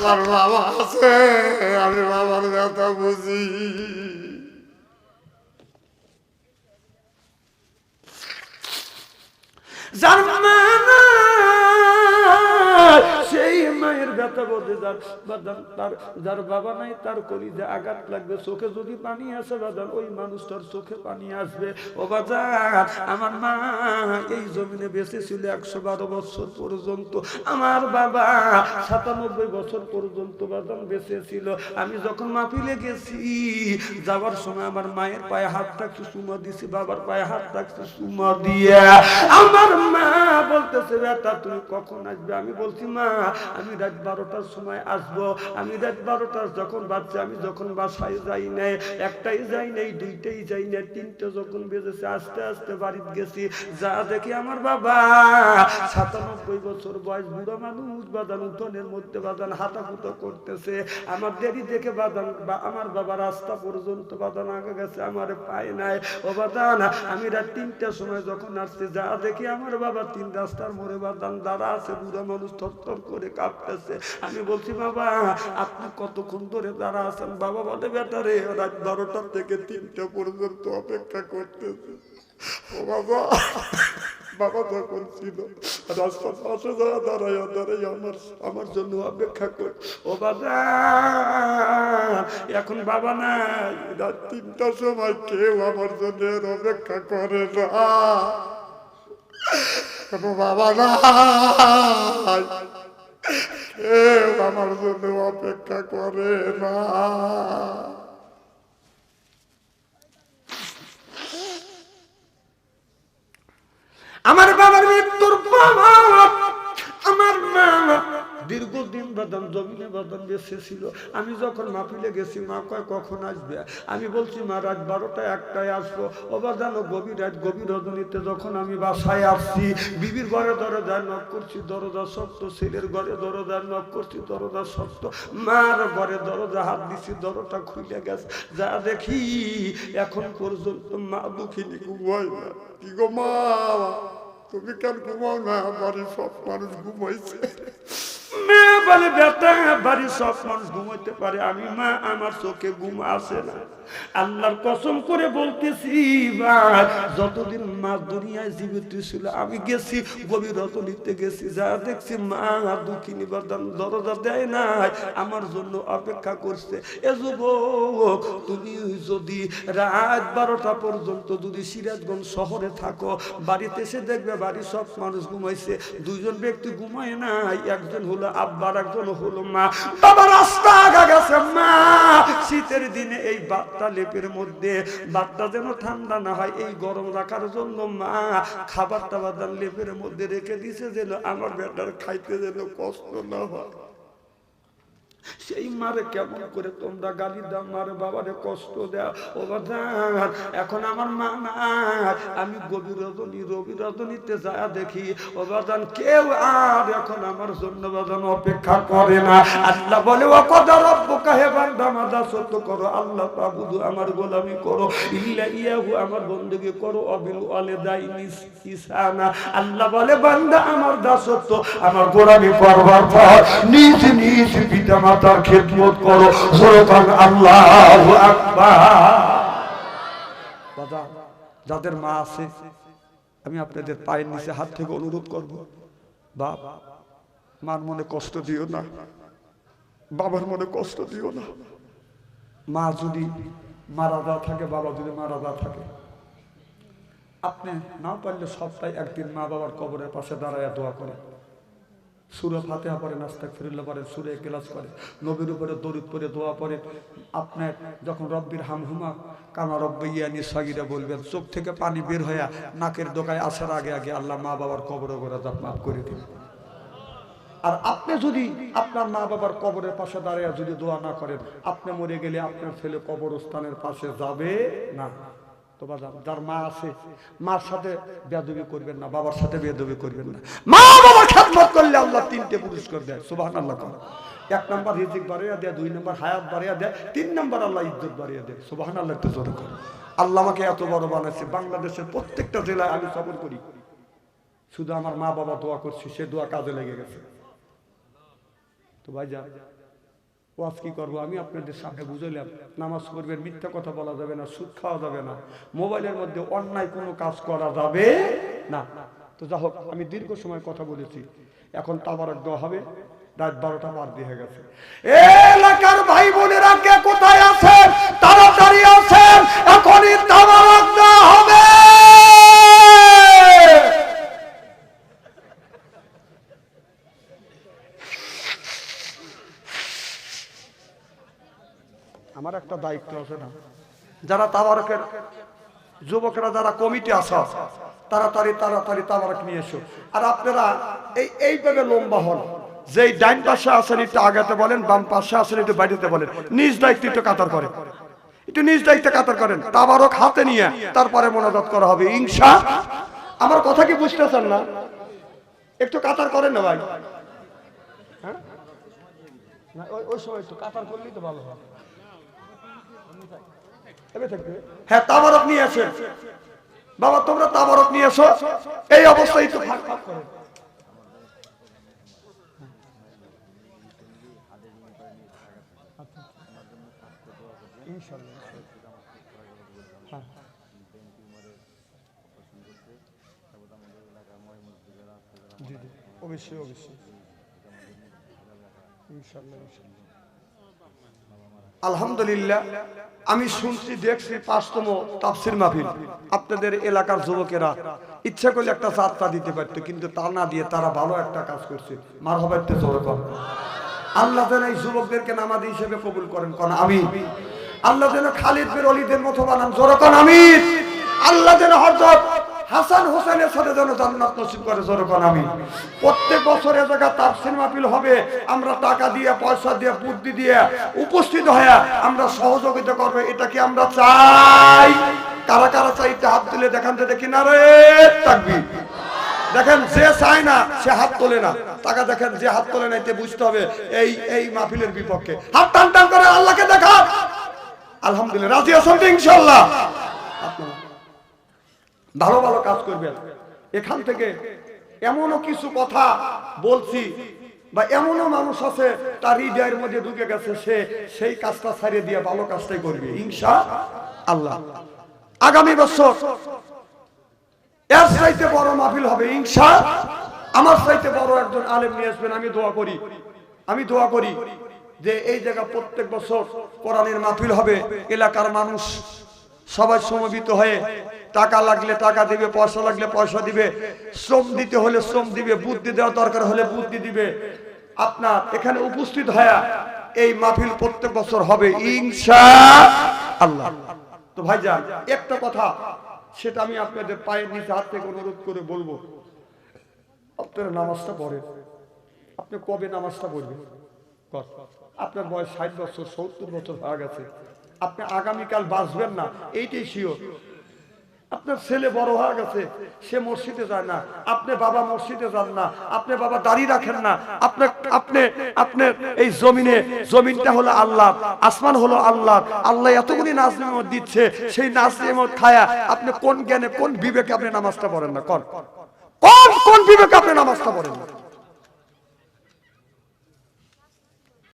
আমার বাবা আছে আমি বাবার ব্যথা বুঝি। যার মা নাই, সেই মায়ের ব্যথা বোধে যার বাদান তার, যার বাবা নাই, তার কলিজে আঘাত লাগবে। চোখে যদি পানি আসে বাদান ওই মানুষটার চোখে পানি আসবে। ও বাজার আমার মা এই জমিনে বেঁচে ছিল একশো বারো বছর পর্যন্ত। আমার বাবা সাতানব্বই বছর পর্যন্ত বাদান বেঁচে ছিল। আমি যখন মাপিলে গেছি, যাওয়ার সময় আমার মায়ের পায়ে হাত রাখছি সুমা দিছি বাবার পায়ে হাত রাখছি সুমা দিয়ে। আমার মা বলতেছে, বেটা, তুমি কখন আসবে? আমি বলছি, মা আমি রাত বারোটার সময় আসব। আমি রাত বারোটার যখন বাচ্চা আমি যখন বাসায় যাই নাই, একটাই যাই নাই, দুইটাই যাই নাই, তিনটে যখন বেজেছে, আস্তে আস্তে বাড়িতে গেছি। যা দেখি আমার বাবা, সাতানব্বই বছর বয়স, বুড়ো মানুষ বাদান উঠোনের মধ্যে বাদান হাতাকুতো করতেছে। আমার দেরি দেখে বাদান বা- আমার বাবা রাস্তা পর্যন্ত বাদান আগে গেছে, আমার পায় নাই। ও বাদান আমি রাত তিনটার সময় যখন আসছি, যা দেখি আমার বাবা, তিন রাস্তার মোড়ে বাদান দাঁড়া আছে, বুড়া মানুষ থরথর করে কাঁপতেছে। আমি বলছি, বাবা, আপনি কতক্ষণ ধরে দাঁড়া আছেন? বাবা বলে বেটারে রাত বারোটা থেকে তিনটা পর্যন্ত অপেক্ষা করতেছে। ও বাবা বাবা যখন ছিল রাস্তার পাশে যাওয়া দাঁড়াই দাঁড়াই আমার আমার জন্য অপেক্ষা কর। ও বাবা, এখন বাবা নাই। রাত তিনটার সময় কেউ আমার জন্য অপেক্ষা করে না। বাবা নাই। আমার জন্য অপেক্ষা করে না। আমার বাবার মৃত্যুর বাবা আমার মা দীর্ঘদিন বাদাম, জমিনে বাদাম ছিল আমি যখন মাহফিলে গেছি, মা কয়, কখন আসবে? আমি বলছি, মা, রাত বারোটা একটায় আসব। ওবার জানো, গভীর রাত, গভীর রজনীতে যখন আমি বাসায় আসছি, বিবির ঘরে দরজায় নক করছি, দরজা শক্ত, ছেলের ঘরে দরজায় নক করছি, দরজা শক্ত। মার ঘরে দরজা হাত দিছি, দরজা খুলে গেছে। যা দেখি এখন পর্যন্ত মা দুঃখিনী ঘুমাই না। কি গো মা, তুমি কেন ঘুমাও না? বাড়ির সব মানুষ ঘুমাইছে। বলে, বেটা, বাড়ির সব মানুষ ঘুমাইতে পারে। আমি, মা, আমার চোখে ঘুম আসে না। আল্লাহর কসম করে বলতেছি যতদিন মা দুনিয়ায় জীবিত ছিল, আমি গেছি, গভীর রতনিতে গেছি। যা দেখছি, মা দুঃখিনী বাদান দরজা দেয় নাই, আমার জন্য অপেক্ষা করছে। এ যুবক, তুমি যদি রাত বারোটা পর্যন্ত যদি সিরাজগঞ্জ শহরে থাকো, বাড়িতে এসে দেখবে বাড়ির সব মানুষ ঘুমাইছে। দুইজন ব্যক্তি ঘুমায় নাই, একজন হলো আব্বার একজন হলো মা বাবা, রাস্তা আগা গেছে, মা। শীতের দিনে এই বাচ্চা লেপের মধ্যে বাচ্চা যেন ঠান্ডা না হয়, এই গরম রাখার জন্য মা খাবার টাবার লেপের মধ্যে রেখে দিছে যেন আমার বেটার খাইতে যেন কষ্ট না হয়। সেই মারে কেমন করে তোমরা গালি দাও, মারে বাবারে কষ্ট দেও ও বাজান এখন আমার মা নাই। আমি গভীর রজনী, রবি রজনীতে যা দেখি, ও বাজান কেউ আর এখন আমার জন্য বাজান অপেক্ষা করে না। আল্লাহ বলে, ও কথা রব্ব কাহে বান্দা, মাদা সত্য করো। আল্লাহ তাবুদু আমার গোলামি করো। ইল্লা ইয়াহু, আমার বন্দেগী করো। অবিল আলে দাই ইসানা আল্লাহ বলে, বান্দা, আমার দাসত্ব, আমার গোলামি করবার পর নিজ নিজ পিতা মাতার খেদমত করো। জোরকান আল্লাহ দাদা যাদের মা আছে, আমি আপনাদের পায়ের নিচে হাত থেকে অনুরোধ করব। বাপ, মার মনে কষ্ট দিও না। বাবার মনে কষ্ট দিও না। মা যদি মারা যা থাকে, বাবা যদি মারা যা থাকে, আপনি না পারলে সপ্তাহে একদিন মা বাবার কবরের পাশে দাঁড়ায় দোয়া করে সুরে ফাতেহা পরে নাস্তাক ফিরুল্লাহ পরে সুরে ক্লাস করে নবীর উপরে দরিদ পরে দোয়া পরে আপনার যখন রব্বির হাম হুমা, কামা রব্বাইয়ানি সাগিরা বলবেন, চোখ থেকে পানি বের হয়ে নাকের দোকায় আসার আগে আগে আল্লাহ মা বাবার কবর করে মাফ করে দিন আর আপনি যদি আপনার মা বাবার কবরের পাশে দাঁড়িয়ে যদি দোয়া না করেন, আপনি মরে গেলে আপনার ছেলে কবরস্থানের পাশে যাবে না। তো যার মা আছে, মার সাথে করবেন না, বাবার সাথে করবেন না। মা খেদমত করলে আল্লাহ তিনটে দেয় এক নম্বর দেয়, দুই নম্বর হায়াত দেয়, তিন নম্বর আল্লাহ দেয় করে। আল্লাহ আমাকে এত বড় বানাচ্ছে বাংলাদেশের প্রত্যেকটা জেলায় আমি সফর করি। শুধু আমার মা বাবা দোয়া করছি, সে দোয়া কাজে লেগে গেছে। তো ভাই যা ওয়াজ কি করব? আমি আপনাদের সামনে বুঝলাম নামাজ পড়বেন, মিথ্যা কথা বলা যাবে না, সুদ খাওয়া যাবে না, মোবাইলের মধ্যে অন্যায় কোনো কাজ করা যাবে না। তো যা হোক, আমি দীর্ঘ সময় কথা বলেছি, এখন তাবারক দেওয়া হবে, রাত বারোটা পার দিয়ে গেছে। এলাকার ভাই বোনেরা কে কোথায় আছেন? তাড়াতাড়ি আছেন? এখনই তাবারক দেওয়া হবে আমার একটা দায়িত্ব আছে না। যারা তাবারকের যুবকরা যারা কমিটি আছে তাড়াতাড়ি তাড়াতাড়ি তাবারক নিয়ে এসো। আর আপনারা এই এইভাবে লম্বা হন। যেই ডাইন পাশে আছেন, একটু আগাতে বলেন, বাম পাশে আসেন একটু বাইরেতে বলেন। নিজ দায়িত্ব একটু কাতার করেন। একটু নিজ দায়িত্বে কাতার করেন। তাবারক হাতে নিয়ে তারপরে মনোজাত করা হবে। ইনশা আমার কথা কি বুঝতেছেন না? একটু কাতার করেন না ভাই। হ্যাঁ? ওই- সময় একটু কাতার করলেই তো ভালো হয়। হ্যাঁ তাবারক নিয়ে আসেন। বাবা, তোমরা তাবারক নিয়ে এসো। এই অবস্থায় তো ফাঁক ফাঁক করে। জি জি। অবশ্যই অবশ্যই। ইনশাল্লাহ ইনশাল্লাহ। আলহামদুলিল্লাহ, আমি শুনছি দেখছি পাঁচতম তাফসির মাহফিল। আপনাদের এলাকার যুবকেরা, ইচ্ছা করলে একটা যাত্রা দিতে পারতো, কিন্তু তা না দিয়ে তারা ভালো একটা কাজ করছে। মার হবাইতে জোরে কর আল্লাহ যেন এই যুবকদেরকে নামাদি হিসেবে কবুল করেন, কন আমি আল্লাহ যেন খালিদ বিন অলিদের মতো বানান, জোরে কন আমি আল্লাহ যেন হযরত হাসান হোসেনের সাথে যেন জান্নাত নসিব করে জোরে কন আমি। প্রত্যেক বছর এ জায়গা তাফসির মাহফিল হবে। আমরা টাকা দিয়ে, পয়সা দিয়ে, বুদ্ধি দিয়ে উপস্থিত হয়ে আমরা সহযোগিতা করব। এটা কি আমরা চাই? কারা কারা চাইতে হাত তুলে দেখান তো দেখি না রে থাকবি দেখেন, যে চায় না, সে হাত তোলে না। টাকা দেখেন, যে হাত তোলে না, এতে বুঝতে হবে এই এই মাহফিলের বিপক্ষে। হাত টান টান করে আল্লাহকে দেখা। আলহামদুলিল্লাহ, রাজি আছেন ইনশাল্লাহ ভালো ভালো কাজ করবেন। এখান থেকে এমনও কিছু কথা বলছি বা এমনও মানুষ আছে, তার হৃদয়ের মধ্যে ঢুকে গেছে সে সেই কাজটা ছাড়িয়ে দিয়ে ভালো কাজটাই করবে। ইনশা আল্লাহ। আগামী বছর এর চাইতে বড় মাহফিল হবে। ইনশা আমার চাইতে বড় একজন আলেম নিয়ে আসবেন, আমি দোয়া করি। আমি দোয়া করি যে এই জায়গা প্রত্যেক বছর কোরআনের মাহফিল হবে, এলাকার মানুষ সবাই সমবেত হয়ে টাকা লাগলে টাকা দিবে, পয়সা লাগলে পয়সা দিবে। শ্রম দিতে হলে শ্রম দিবে, বুদ্ধি দেওয়া দরকার হলে বুদ্ধি দিবে। আপনার এখানে উপস্থিত হয়ে এই মাহফিল প্রত্যেক বছর হবে, ইনশা আল্লাহ। তো ভাইজান, একটা কথা, সেটা আমি আপনাদের পায়ের নিচে হাত থেকে অনুরোধ করে বলব। আপনারা নামাজটা পড়েন। আপনি কবে নামাজটা পড়বেন? আপনার বয়স ষাট বছর, সত্তর বছর হয়ে গেছে। আপনি আগামীকাল বাঁচবেন না, এইটাই শিওর আপনার ছেলে বড় হয়ে গেছে, সে মসজিদে যায় না, আপনি বাবা মসজিদে যান না, আপনি বাবা দাড়ি রাখেন না, আপনি আপনি আপনার এই জমিনে, জমিনটা হলো আল্লাহ, আসমান হলো আল্লাহ আল্লাহ এতগুলি নাচ নিয়মত দিচ্ছে, সেই নাচ নিয়মত খায়া আপনি কোন জ্ঞানে, কোন বিবেকে আপনি নামাজটা পড়েন না? কোন কোন কোন বিবেকে আপনি নামাজটা পড়েন না?